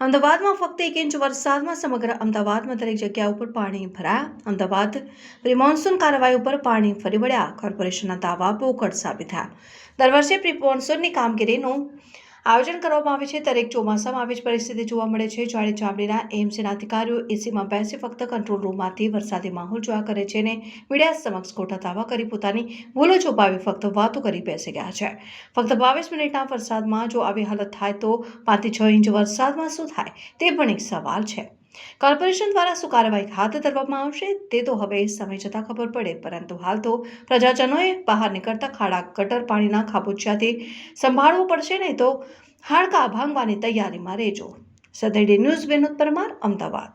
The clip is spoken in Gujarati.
અમદાવાદમાં ફક્ત એક ઇંચ વરસાદમાં સમગ્ર અમદાવાદમાં દરેક જગ્યા ઉપર પાણી ભરાયા. અમદાવાદ પ્રી મોન્સૂન કાર્યવાહી ઉપર પાણી ફરી વળ્યા. કોર્પોરેશનના દાવા પોકળ સાબિત થયા. દર વર્ષે પ્રી મોન્સૂનની કામગીરીનું આયોજન કરવામાં આવે છે. દરેક ચોમાસામાં આવી જ પરિસ્થિતિ જોવા મળે છે. જ્યારે ચામડીના એમ્સના અધિકારીઓ એસીમાં બેસી ફક્ત કંટ્રોલ રૂમમાંથી વરસાદી માહોલ જોયા કરે છે અને મીડિયા સમક્ષ ખોટા દાવા કરી પોતાની ભૂલો છુપાવી ફક્ત વાતો કરી બેસી ગયા છે. ફક્ત બાવીસ મિનિટના વરસાદમાં જો આવી હાલત થાય તો પાંચથી છ ઇંચ વરસાદમાં શું થાય તે પણ એક સવાલ છે. કોર્પોરેશન દ્વારા શું કાર્યવાહી હાથ ધરવામાં આવશે તે તો હવે સમય જતાં ખબર પડે, પરંતુ હાલ તો પ્રજાજનોએ બહાર નીકળતા ખાડા, ગટર પાણીના ખાબોચિયાથી સંભાળવું પડશે નહીં તો હાડકા ભાંગવાની તૈયારીમાં રહેજો. સદૈડી ન્યૂઝ વિનોદ પરમાર, અમદાવાદ.